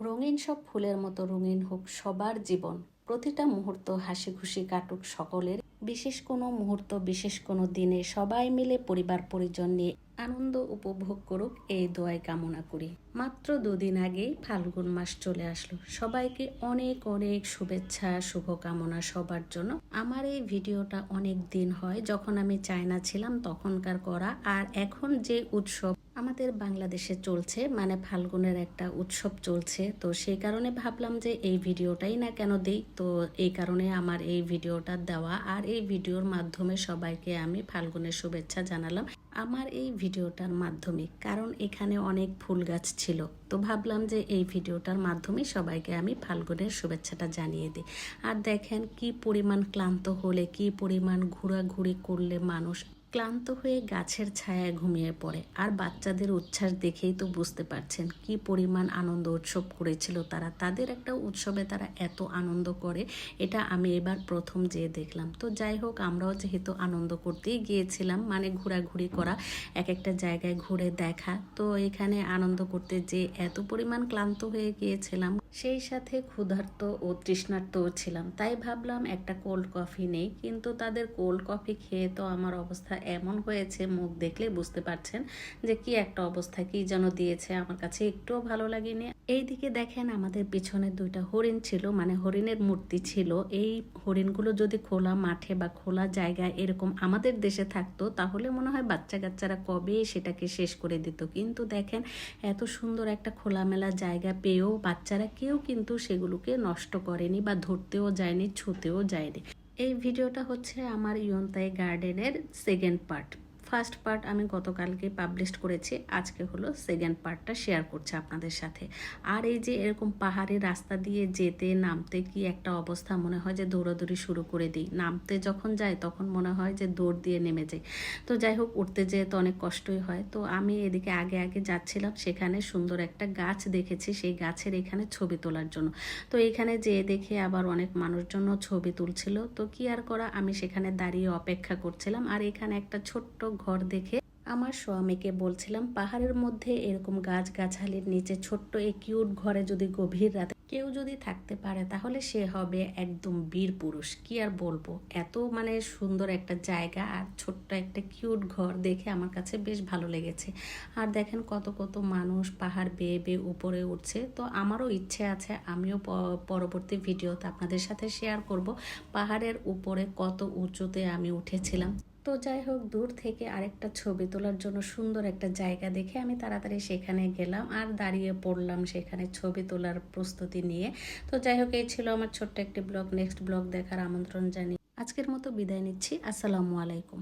রঙিন সব ফুলের মতো রঙিন হোক সবার জীবন। প্রতিটা মুহূর্ত হাসি খুশি কাটুক সকলের। বিশেষ কোনো মুহূর্ত, বিশেষ কোনো দিনে সবাই মিলে পরিবার পরিজন নিয়ে আনন্দ উপভোগ করুক এই দোয়াই কামনা করি। মাত্র দুদিন আগেই ফাল্গুন মাস চলে আসলো। সবাইকে অনেক অনেক শুভেচ্ছা, শুভকামনা সবার জন্য। আমার এই ভিডিওটা অনেক দিন হয়, যখন আমি চায়না ছিলাম তখনকার করা। আর এখন যে উৎসব আমাদের বাংলাদেশে চলছে মানে ফাল্গুনের একটা উৎসব চলছে। তো সেই কারণে ভাবলাম যে এই ভিডিওটাই না কেন দিই? তো এই কারণে আমার এই ভিডিওটা দেওয়া। আর এই ভিডিওর মাধ্যমে সবাইকে আমি ফাল্গুনের শুভেচ্ছা জানালাম আমার এই ভিডিওটার মাধ্যমে। কারণ এখানে অনেক ফুল গাছ ছিল। তো ভাবলাম যে এই ভিডিওটার মাধ্যমে সবাইকে আমি ফাল্গুনের শুভেচ্ছাটা জানিয়ে দিই। আর দেখেন কি পরিমাণ ক্লান্ত হলে, কি পরিমাণ ঘোরাঘুরি করলে মানুষ ক্লান্ত হয়ে গাছের ছায়ায় ঘুমিয়ে পড়ে। আর বাচ্চাদের উচ্ছ্বাস দেখেই তো বুঝতে পারছেন কি পরিমাণ আনন্দ উৎসব করেছিল তারা। তাদের একটা উৎসবে তারা এত আনন্দ করে, এটা আমি এবার প্রথম যেয়ে দেখলাম। তো যাই হোক, আমরাও যেহেতু আনন্দ করতেই গিয়েছিলাম মানে ঘোরাঘুরি করা এক একটা জায়গায় ঘুরে দেখা, তো এখানে আনন্দ করতে যে এত পরিমাণ ক্লান্ত হয়ে গিয়েছিলাম, সেই সাথে ক্ষুধার্ত ও তৃষ্ণার্তও ছিলাম। তাই ভাবলাম একটা কোল্ড কফি নেই, কিন্তু তাদের কোল্ড কফি খেয়ে তো আমার অবস্থা এমন হয়েছে, মুখ দেখলে বুঝতে পারছেন যে কি একটা অবস্থা, কি যেন দিয়েছে। আমার কাছে একটুও ভালো লাগেনি। এইদিকে দেখেন আমাদের পিছনে দুইটা হরিণ ছিল মানে হরিণের মূর্তি ছিল। এই হরিণগুলো যদি খোলা মাঠে বা খোলা জায়গায় এরকম আমাদের দেশে থাকতো, তাহলে মনে হয় বাচ্চা কাচ্চারা কবে সেটাকে শেষ করে দিত। কিন্তু দেখেন এত সুন্দর একটা খোলামেলা জায়গা পেয়েও বাচ্চারা কেউ কিন্তু সেগুলোকে নষ্ট করেনি বা ধরতেও যায়নি, ছুতেও যায়নি। এই ভিডিওটা হচ্ছে আমার ইয়ন্তাই গার্ডেনের সেকেন্ড পার্ট ফার্স্ট পার্ট আমি গতকালকে পাবলিশ করেছি। আজকে হলো সেকেন্ড পার্টটা শেয়ার করছে আপনাদের সাথে। আর এই যে এরকম পাহাড়ি রাস্তা দিয়ে যেতে, নামতে কি একটা অবস্থা মনে হয় যে দৌড়াদৌড়ি শুরু করে দিই? নামতে যখন যাই তখন মনে হয় যে দৌড় দিয়ে নেমে যাই। তো যাই হোক, উঠতে যেয়ে তো অনেক কষ্টই হয়। তো আমি এদিকে আগে আগে যাচ্ছিলাম, সেখানে সুন্দর একটা গাছ দেখেছি। সেই গাছের এখানে ছবি তোলার জন্য। তো এখানে যেয়ে দেখে আবার অনেক মানুষজন ছবি তুলছিল। তো কি আর করা? আমি সেখানে দাঁড়িয়ে অপেক্ষা করছিলাম। আর এখানে একটা ছোট্ট ঘর দেখে আমার স্বামীকে বলছিলাম, পাহাড়ের মধ্যে এরকম গাছ গাছালির নিচে ছোট্ট এই কিউট ঘরে যদি গভীর রাতে কেউ যদি থাকতে পারে, তাহলে সে হবে একদম বীর পুরুষ। কি আর বলব? এত মানে সুন্দর একটা জায়গা আর ছোট্ট একটা কিউট ঘর দেখে আমার কাছে বেশ ভালো লেগেছে। আর দেখেন কত কত মানুষ পাহাড় বেয়ে বেয়ে উপরে উঠছে। তো আমারও ইচ্ছে আছে, আমিও পরবর্তী ভিডিওতে আপনাদের সাথে শেয়ার করব পাহাড়ের উপরে কত উঁচুতে আমি উঠেছিলাম। তো যাই হোক, দূর থেকে আরেকটা ছবি তোলার জন্য সুন্দর একটা জায়গা দেখে আমি তাড়াতাড়ি সেখানে গেলাম আর দাঁড়িয়ে পড়লাম সেখানে ছবি তোলার প্রস্তুতি নিয়ে। তো যাই হোক, এই ছিল আমার ছোট্ট একটি ব্লগ। নেক্সট ব্লগ দেখার আমন্ত্রণ জানিয়ে আজকের মতো বিদায় নিচ্ছি। আসসালামু আলাইকুম।